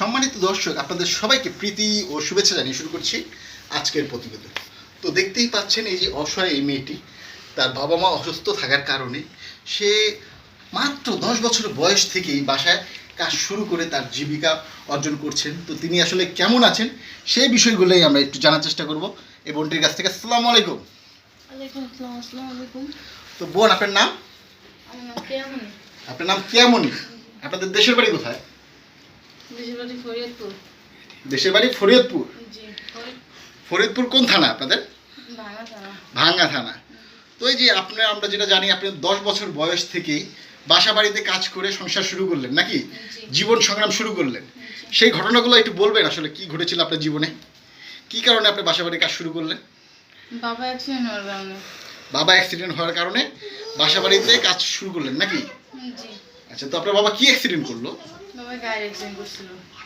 সম্মানিত দর্শক আপনাদের সবাইকে প্রীতি ও শুভেচ্ছা জানিয়ে শুরু করছি আজকের প্রতিবেদন। তো দেখতেই পাচ্ছেন এই যে অসহায় এই মেয়েটি তার বাবা মা অসুস্থ থাকার কারণে সে মাত্র দশ বছর বয়স থেকেই বাসায় কাজ শুরু করে তার জীবিকা অর্জন করছেন। তো তিনি আসলে কেমন আছেন সেই বিষয়গুলোই আমরা একটু জানার চেষ্টা করব। এই বোনটির কাছ থেকে আসসালামু আলাইকুম। তো বোন আপনার নাম? কেমন আপনার নাম কেমনই আপনাদের দেশের বাড়ি কোথায়? দেশের বাড়ি ফরিদপুর। ফরিদপুর? কোন থানা আপনাদের? ভাঙ্গা থানা। তো এই যে আপনার আমরা যেটা জানি আপনি দশ বছর বয়স থেকেই বাসা বাড়িতে কাজ করে সংসার শুরু করলেন নাকি? জীবন সংগ্রাম শুরু করলেন। সেই ঘটনাগুলো একটু বলবেন আসলে কি ঘটেছিল আপনার জীবনে? কি কারণে আপনি বাসা বাড়ির কাজ শুরু করলেন? বাবা অ্যাক্সিডেন্ট হওয়ার কারণে। বাবা অ্যাক্সিডেন্ট হওয়ার কারণে বাসা বাড়িতে কাজ শুরু করলেন নাকি? আচ্ছা তো আপনার বাবা কি অ্যাক্সিডেন্ট করল?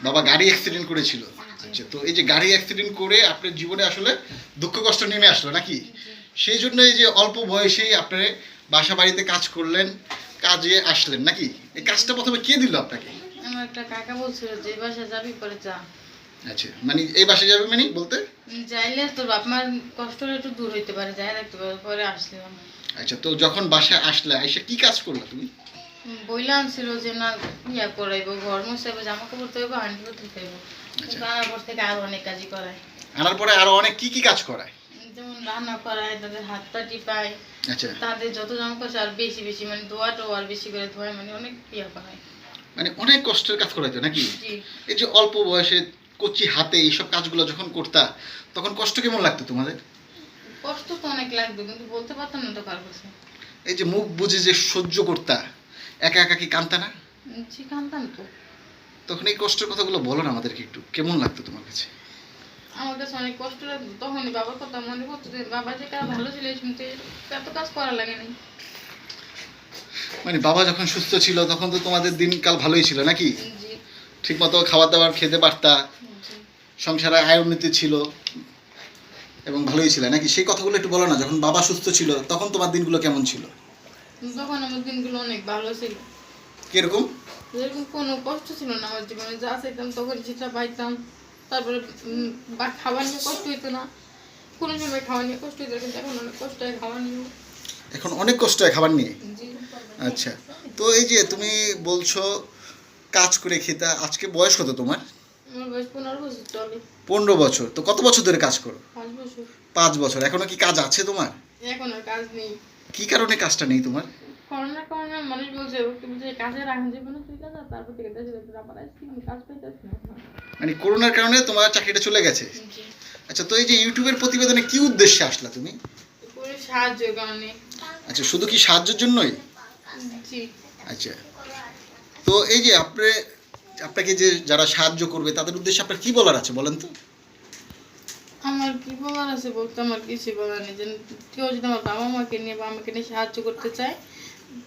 বাবা গাড়ি অ্যাক্সিডেন্ট করছিল। আচ্ছা তো এই যে গাড়ি অ্যাক্সিডেন্ট করে আপনার জীবনে আসলে দুঃখ কষ্ট নেমে আসলো নাকি? সেই জন্য এই যে অল্প বয়সেই আপনি বাসা বাড়িতে কাজ করলেন কাজে আসলেন নাকি? এই কাজটা প্রথমে কে দিল আপনাকে? আমার একটা কাকা বলছিল যে বাসা যাবি পরে যা। আচ্ছা মানে এই বাসায় যাবে মানে বলতে? যাইলে তোর বাপ মার কষ্টটা একটু দূর হইতে পারে যাই দেখতে পারে পরে আসলাম আচ্ছা তো যখন বাসায় আসলে এসে কি কাজ করলা তুমি? বইলা আনছিল যে না ইয়া করাইবো ঘর মুছাইবো জামা কাপড় তৈবো হাঁড়ি খাইবো আচ্ছা। আনার পর থেকে আরও অনেক কাজই করায়। আনার পরে আরও অনেক কি কি কাজ করায়? যেমন রান্না করায় তাদের হাত পা টিপায় আচ্ছা। তাদের যত জামা কাপড় আর বেশি বেশি মানে ধোয়া টোয়া আর বেশি করে ধোয় মানে অনেক ইয়া করায়। মানে অনেক কষ্টের কাজ করাইতো নাকি? জি। এই যে অল্প বয়সে কচি হাতে এইসব কাজগুলো যখন করতা তখন কষ্ট কেমন লাগতো তোমাদের? কষ্ট তো অনেক লাগতো কিন্তু বলতে পারতাম না তো কার কাছে। এই যে মুখ বুঝে যে সহ্য করতা একা একা কি কানতা না? জি কানতাম তো। তখন এই কষ্টের কথাগুলো বলো না আমাদেরকে একটু। কেমন লাগতো তোমার কাছে? আমার কাছে অনেক কষ্ট লাগতো। তখনই বাবার কথা মনে পড়তো যে বাবা যে কাজ ভালো ছিল শুনতে এত কাজ করা লাগে নাই। মানে বাবা যখন সুস্থ ছিল তখন তো তোমাদের দিনকাল ভালোই ছিল নাকি? ঠিক মতো খাবার দাবার খেতে পারতা সংসারে আয় উন্নতি ছিল এবং ভালোই ছিল নাকি? সেই কথাগুলো একটু বলো না যখন বাবা সুস্থ ছিল তখন তোমার দিনগুলো কেমন ছিল? তখন আমার দিনগুলো অনেক ভালো ছিল। কীরকম? যেরকম কোনো কষ্ট ছিল না আমার জীবনে যা চাইতাম তখন সেটা পাইতাম। তারপরে বা খাবার নিয়ে কষ্ট হইতো না। কোনো সময় খাওয়া নিয়ে কষ্ট হইতো কিন্তু এখন অনেক কষ্ট হয় খাওয়া নিয়ে। এখন অনেক কষ্ট হয় খাবার নিয়ে? জি। আচ্ছা। তো এই যে তুমি বলছো কাজ করে খেতা আজকে বয়স কত তোমার? বয়স পনেরো বছর চলে। পনেরো বছর। তো কত বছর ধরে কাজ করো? পাঁচ বছর। এখনও কি কাজ আছে তোমার? এখন কাজ নেই। কি কারণে কাজটা নেই তোমার? করোনার কারণে মানুষ বলছে তুমি যে কাজে রাখা যাবে না তুই কাজ তারপর থেকে দেশে দেশে আবার আসছি কাজ পাইতেছি না। মানে করোনার কারণে তোমার চাকরিটা চলে গেছে? আচ্ছা তো এই যে ইউটিউবের প্রতিবেদনে কি উদ্দেশ্যে আসলা তুমি? করে সাহায্যের কারণে। আচ্ছা শুধু কি সাহায্যের জন্যই? আচ্ছা তো এই যে আপনি আপনাকে যে যারা সাহায্য করবে তাদের উদ্দেশ্যে আপনার কি বলার আছে বলেন তো? আমার কি বলার আছে বলতে আমার কিছু বলার নেই। যে কেউ যদি আমার বাবা মাকে নিয়ে বা আমাকে নিয়ে সাহায্য করতে চায়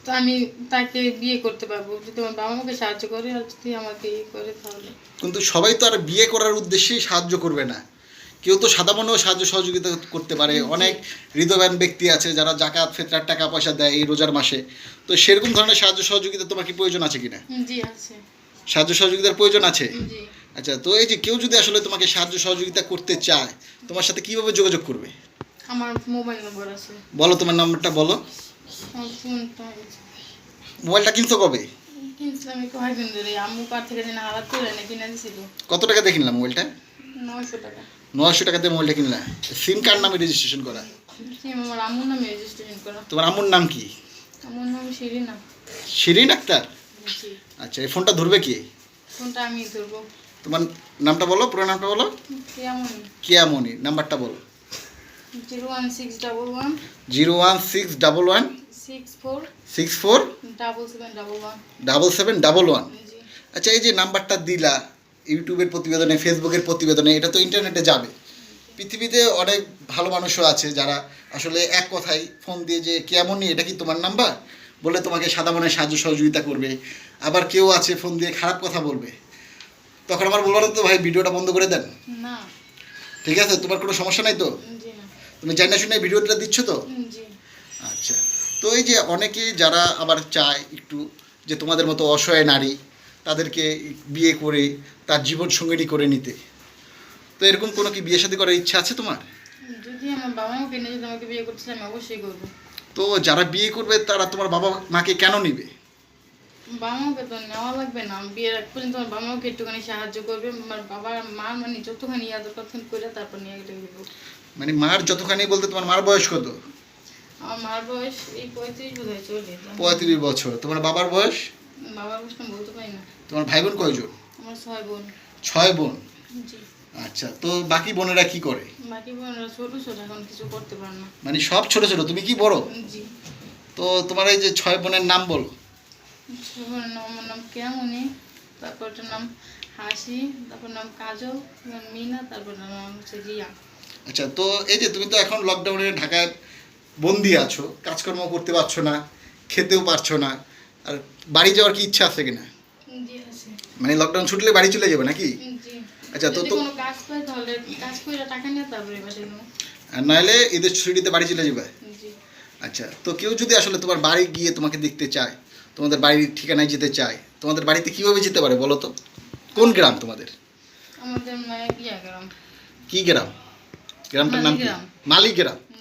তো আমি তাকে বিয়ে করতে পারব। যদি আমার বাবা মাকে সাহায্য করে আর যদি আমাকে ইয়ে করে তাহলে। কিন্তু সবাই তো আর বিয়ে করার উদ্দেশ্যেই সাহায্য করবে না। কেউ তো সাদা মনেও সাহায্য সহযোগিতা করতে পারে। অনেক হৃদয়বান ব্যক্তি আছে যারা জাকাত ফেতরার টাকা পয়সা দেয় এই রোজার মাসে। তো সেরকম ধরনের সাহায্য সহযোগিতা তোমার কি প্রয়োজন আছে কিনা? জি আছে। সাহায্য সহযোগিতার প্রয়োজন আছে? জি। আচ্ছা তো এই যে কেউ যদি আসলে তোমাকে সাহায্য সহযোগিতা করতে চায় তোমার সাথে কীভাবে যোগাযোগ করবে? আমার মোবাইল নম্বর আছে। বলো তোমার নাম্বারটা বলো। মোবাইলটা কিনছো কবে? কিনছিলাম আমি কয়েকদিন ধরে। আম্মু কার থেকে যেন হারাত করে না কিনে দিছিল। কত টাকা দিয়ে কিনলাম মোবাইলটা? নয়শো টাকা। নয়শো টাকা দিয়ে মোবাইলটা কিনলাম সিম কার্ড নামে রেজিস্ট্রেশন করা। সিম আমার আম্মুর নামে রেজিস্ট্রেশন করা। তোমার আম্মুর নাম কি? আমার নাম শিরিনা। শিরিন আক্তার? আচ্ছা এই ফোনটা ধরবে কি? ফোনটা আমি ধরবো। তোমার নামটা বলো পুরো নামটা বলো? কিয়ামনি নাম্বারটা বলো। Zero one six double one. Zero one six double one. Six four. Double seven double one. আচ্ছা এই যে নাম্বারটা দিলা ইউটিউবের প্রতিবেদনে ফেসবুকের প্রতিবেদনে এটা তো ইন্টারনেটে যাবে। পৃথিবীতে অনেক ভালো মানুষও আছে যারা আসলে এক কথাই ফোন দিয়ে যে কেমন এটা কি তোমার নাম্বার? বলে তোমাকে সাদা মনে সাহায্য সহযোগিতা করবে। আবার কেউ আছে ফোন দিয়ে খারাপ কথা বলবে। তখন আমার বলব না তো ভাই ভিডিওটা বন্ধ করে দেন। না। ঠিক আছে? তোমার কোনো সমস্যা নাই তো? তুমি জানি না শুনে ভিডিওটা দিচ্ছ তো? আচ্ছা। তো এই যে অনেকেই যারা আবার চায় একটু যে তোমাদের মতো অসহায় নারী তাদেরকে বিয়ে করে তার জীবন সঙ্গিনী করে নিতে। তো এরকম কোনো কি বিয়ে শাদী করার ইচ্ছা আছে তোমার? যদি আমার বাবা মাকে নিয়ে যদি আমাকে বিয়ে করতে আমি অবশ্যই করব। তো যারা বিয়ে করবে তারা তোমার বাবা মাকে কেন নিবে? বাবা মাকে তো নেওয়া লাগবে না। বিয়ের এক পর্যন্ত আমার বাবা মাকে একটুখানি সাহায্য করবে। আমার বাবা মা মানে যতখানি আদর কথা করে তারপর নিয়ে গেলে দেবো মানে মার যতখানি বলতে তোমার মার বয়স কত? আমার মার বয়স এই পঁয়ত্রিশ বোধ হয় চলে পঁয়ত্রিশ বছর। তোমার বাবার বয়স? বাবার বয়স বলতে পারি না। তোমার ভাই বোন কয়জন? আমার ছয় বোন। ছয় বোন? জি। আচ্ছা তো বাকি বোনেরা কি করে? বাকি বোনরা ছোট ছোট এখন কিছু করতে পারে না। মানে সব ছোট ছোট? তুমি কি বড়? জি। তো তোমার এই যে ছয় বোনের নাম বলো। ছোট বোনের নাম আমার নাম কেমনি তারপরটার নাম হাসি তারপর নাম কাজল তারপর মিনা তারপর নাম হচ্ছে রিয়া। আচ্ছা তো এই যে তুমি তো এখন লকডাউনে ঢাকায় বন্দি আছো কাজকর্ম করতে পারছ না খেতেও পারছ না আর বাড়ি যাওয়ার কি ইচ্ছা আছে কিনা? মানে লকডাউন ছুটলে বাড়ি চলে যাবে নাকি? আচ্ছা, তো কোনো কাজ পাই তাহলে কাজ করে টাকা নিয়ে তারপরে নেব আর নাহলে ঈদের ছুটিতে বাড়ি চলে যাবে? আচ্ছা তো কেউ যদি আসলে তোমার বাড়ি গিয়ে তোমাকে দেখতে চায় তোমাদের বাড়ির ঠিকানায় যেতে চায় তোমাদের বাড়িতে কীভাবে যেতে পারে বলো তো? কোন গ্রাম তোমাদের? গ্রাম। কি গ্রাম? গ্রামটার নাম কি?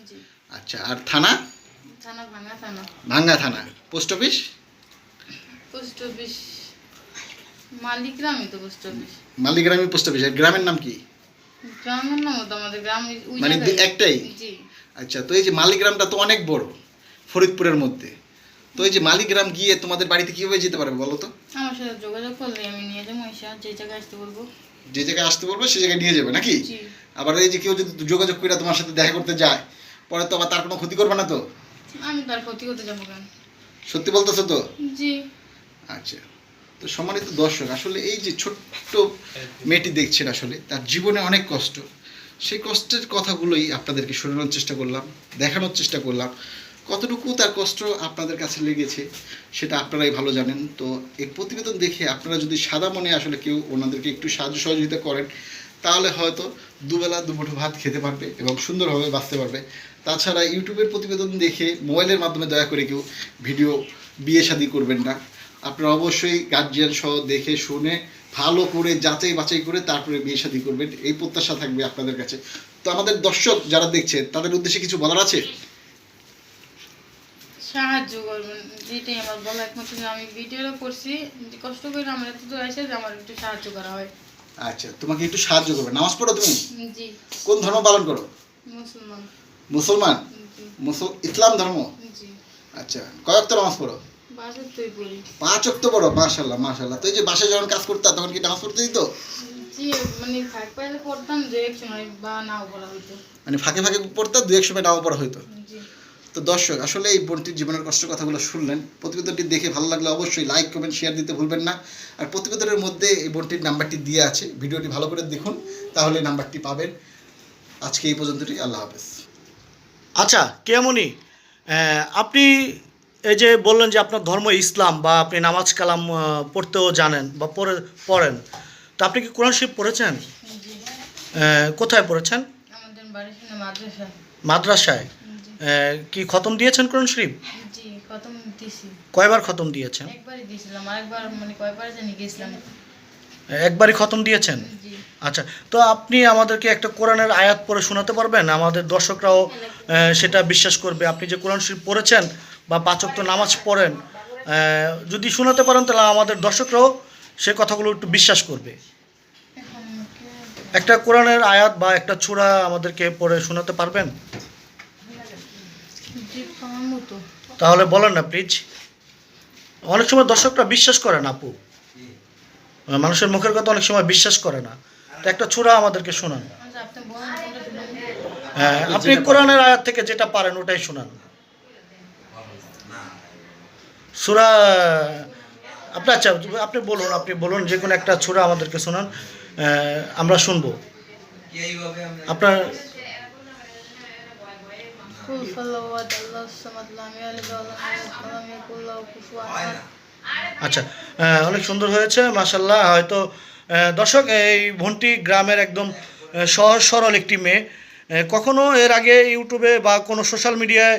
জি। আচ্ছা আর থানা? থানা ভাঙা ভাঙ্গা থানা। Post office? Post office. মালিগ্রামই তো পোস্ট অফিস। মালিগ্রামই পোস্ট অফিস। আর গ্রামের নাম কি? গ্রামের নামও তো আমাদের গ্রাম মানে একটাই? আচ্ছা তো এই যে মালিগ্রামটা তো অনেক বড় ফরিদপুরের মধ্যে। তো এই যে মালিগ্রাম গিয়ে তোমাদের বাড়িতে কীভাবে যেতে পারবে বলো তো? আমার সাথে যোগাযোগ করলে আমি নিয়ে যাব এসে যে জায়গায় আসতে বলব। যে জায়গায় আসতে বলবে সে জায়গায় নিয়ে যাবে নাকি? জি। আবার এই যে কেউ যদি যোগাযোগ করে তোমার সাথে দেখা করতে যায় পরে তো আবার তার কোনো ক্ষতি করবে না তো? আমি তার ক্ষতি করতে যাব কেন? সত্যি বলতেছো তো? জি। আচ্ছা। তো সম্মানিত দর্শক আসলে এই যে ছোট্ট মেয়েটি দেখছেন আসলে তার জীবনে অনেক কষ্ট। সেই কষ্টের কথাগুলোই আপনাদেরকে শোনানোর চেষ্টা করলাম দেখানোর চেষ্টা করলাম। কতটুকু তার কষ্ট আপনাদের কাছে লেগেছে সেটা আপনারাই ভালো জানেন। তো এই প্রতিবেদন দেখে আপনারা যদি সাদা মনে আসলে কেউ ওনাদেরকে একটু সাহায্য সহযোগিতা করেন, তাহলে হয়তো দুবেলা দুমুঠো ভাত খেতে পারবে এবং সুন্দরভাবে বাঁচতে পারবে। তাছাড়া ইউটিউবের প্রতিবেদন দেখে মোবাইলের মাধ্যমে দয়া করে কেউ ভিডিও বিয়ে শাদি করবেন না। আপনারা অবশ্যই গার্জিয়ান সহ দেখে শুনে ভালো করে যাচাই বাছাই করে তারপরে বিয়ে শাদি করবেন। এই প্রত্যাশা থাকবে আপনাদের কাছে। তো আমাদের দর্শক যারা দেখছে, তাদের উদ্দেশ্যে কিছু বলার আছে? সাহায্য করবেন। যেটাই আমার বলা একমাত্র যে আমি ভিডিওটা করছি যে কষ্ট করে আমার এত দূর আসে যে আমার একটু সাহায্য করা হয়। আচ্ছা তোমাকে একটু সাহায্য করবে। নামাজ পড়ো তুমি? জি। কোন ধর্ম পালন করো? মুসলমান। মুসলমান? ইসলাম ধর্ম? জি। আচ্ছা কয়েকটা নামাজ পড়ো? পাঁচ অক্ত পড়ো? মাশাল্লাহ মাশাল্লাহ তো এই যে বাসায় যখন কাজ করতে তখন কি নামাজ পড়তে দিত? মানে মানে ফাঁকে ফাঁকে পড়তে দু এক সময় নাও পড়া হইতো? জি। তো দর্শক আসলে এই বোনটির জীবনের কষ্টের কথাগুলো শুনলেন। প্রতিবেদনটি দেখে ভালো লাগলে অবশ্যই লাইক কমেন্ট শেয়ার দিতে ভুলবেন না। আর প্রতিবেদনের মধ্যে এই বোনটির নাম্বারটি দিয়ে আছে। ভিডিওটি ভালো করে দেখুন তাহলে নাম্বারটি পাবেন। আজকে এই পর্যন্তই আল্লাহ হাফেজ। আচ্ছা কেমনই আপনি এই যে বললেন যে আপনার ধর্ম ইসলাম বা আপনি নামাজ কালাম পড়তেও জানেন বা পড়ে পড়েন তো আপনি কি কোরআন শরীফ পড়েছেন? কোথায় পড়েছেন? মাদ্রাসায়। কি খতম দিয়েছেন কোরআন শরীফ? জি খতম দিছি কয়বার খতম দিয়েছেন? একবারই দিয়েছিলাম আরেকবার মানে কয়বার জানি গেছিলাম। একবারই খতম দিয়েছেন? আচ্ছা তো আপনি আমাদেরকে একটা কোরআনের আয়াত পড়ে শোনাতে পারবেন? আমাদের দর্শকরাও সেটা বিশ্বাস করবে। আপনি যে কোরআন শরীফ পড়েছেন বা পাঁচক্ত নামাজ পড়েন যদি শোনাতে পারেন তাহলে আমাদের দর্শকরাও সে কথাগুলো একটু বিশ্বাস করবে। একটা কোরআনের আয়াত বা একটা ছোড়া আমাদেরকে পড়ে শোনাতে পারবেন? তাহলে বলেন না প্লিজ অনেক সময় দর্শকরা বিশ্বাস করে না আপু। মানুষের মুখের কথা অনেক সময় বিশ্বাস করে না। তো একটা ছোড়া আমাদেরকে শোনান। আচ্ছা হ্যাঁ আপনি কোরআনের আয়াত থেকে যেটা পারেন ওটাই শোনান। সুরা আপনি আচ্ছা আপনি বলুন আপনি বলুন যে কোনো একটা সুরা আমাদেরকে শোনান। আহ, আমরা শুনব। আপনার আচ্ছা অনেক সুন্দর হয়েছে মাসাল্লাহ হয়তো দর্শক, এই ভন্টি গ্রামের একদম সহজ সরল একটি মেয়ে কখনো এর আগে ইউটিউবে বা কোনো সোশ্যাল মিডিয়ায়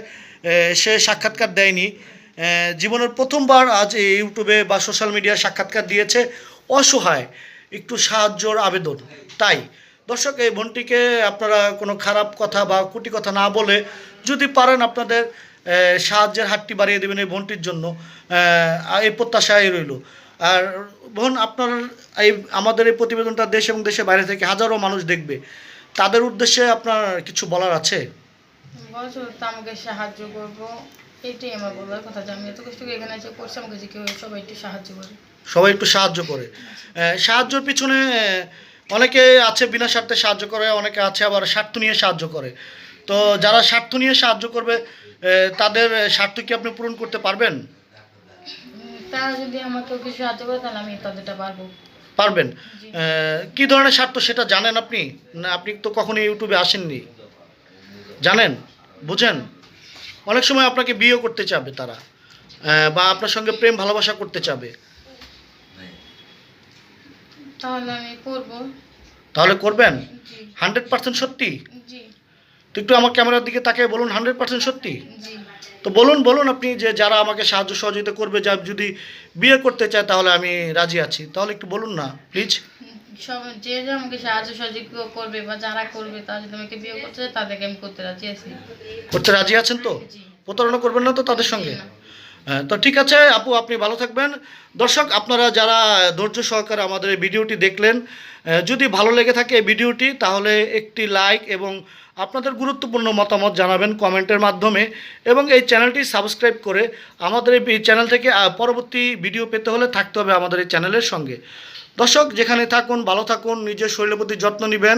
সে সাক্ষাৎকার দেয়নি জীবনের প্রথমবার আজ ইউটিউবে বা সোশ্যাল মিডিয়ায় সাক্ষাৎকার দিয়েছে অসহায়, একটু সাহায্যর আবেদন, তাই দর্শক এই বোনটিকে আপনারা কোনো খারাপ কথা বা কুটি কথা না বলে যদি পারেন আপনাদের সাহায্যের হাতটি বাড়িয়ে দেবেন এই বোনটির জন্য। এই প্রত্যাশায় রইল। আর বোন আপনার এই আমাদের এই প্রতিবেদনটা দেশ এবং দেশের বাইরে থেকে হাজারো মানুষ দেখবে। তাদের উদ্দেশ্যে আপনার কিছু বলার আছে? আমাকে সাহায্য করব। এটাই আমার বলার কথা যে আমি এত কষ্ট করে এখানে এসে করছি আমাকে যে কেউ সবাই একটু সাহায্য করে। সবাই একটু সাহায্য করে। সাহায্যের পিছনে অনেকে আছে বিনা স্বার্থে সাহায্য করে অনেকে আছে আবার স্বার্থ নিয়ে সাহায্য করে। তো যারা স্বার্থ নিয়ে সাহায্য করবে তাদের স্বার্থ কি আপনি পূরণ করতে পারবেন? তারা যদি আমাকে কিছু সাহায্য করে তাহলে আমি তাদেরটা পারব। পারবেন। কি ধরনের স্বার্থ সেটা জানেন আপনি? না আপনি তো কখনো ইউটিউবে আসেননি। জানেন? বুঝেন? অনেক সময় আপনাকে বিয়ে করতে চাবে তারা বা আপনার সঙ্গে প্রেম ভালোবাসা করতে চাবে। তাহলে আমি করব। তাহলে করবেন? হান্ড্রেড পার্সেন্ট সত্যি? জি। তো একটু আমার ক্যামেরার দিকে তাকিয়ে বলুন হান্ড্রেড পার্সেন্ট সত্যি? তো বলুন বলুন আপনি যে যারা আমাকে সাহায্য সহযোগিতা করবে যা যদি বিয়ে করতে চায় তাহলে আমি রাজি আছি। তাহলে একটু বলুন না প্লিজ। সব যে যে আমাকে সাহায্য সহযোগিতা করবে বা যারা করবে তারা যদি আমাকে বিয়ে করতে চায় তাদেরকে আমি করতে রাজি আছি। করতে রাজি আছেন তো? প্রতারণা করবেন না তো তাদের সঙ্গে? তো ঠিক আছে, আপু, আপনি ভালো থাকবেন। দর্শক, আপনারা যারা ধৈর্য সহকারে আমাদের এই ভিডিওটি দেখলেন যদি ভালো লেগে থাকে এই ভিডিওটি, তাহলে একটি লাইক এবং আপনাদের গুরুত্বপূর্ণ মতামত জানাবেন কমেন্টের মাধ্যমে এবং এই চ্যানেলটি সাবস্ক্রাইব করে আমাদের এই চ্যানেল থেকে পরবর্তী ভিডিও পেতে হলে থাকতে হবে আমাদের এই চ্যানেলের সঙ্গে। দর্শক, যেখানে থাকুন, ভালো থাকুন, নিজের শরীরের প্রতি যত্ন নেবেন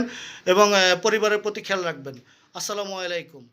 এবং পরিবারের প্রতি খেয়াল রাখবেন। আসসালামু আলাইকুম।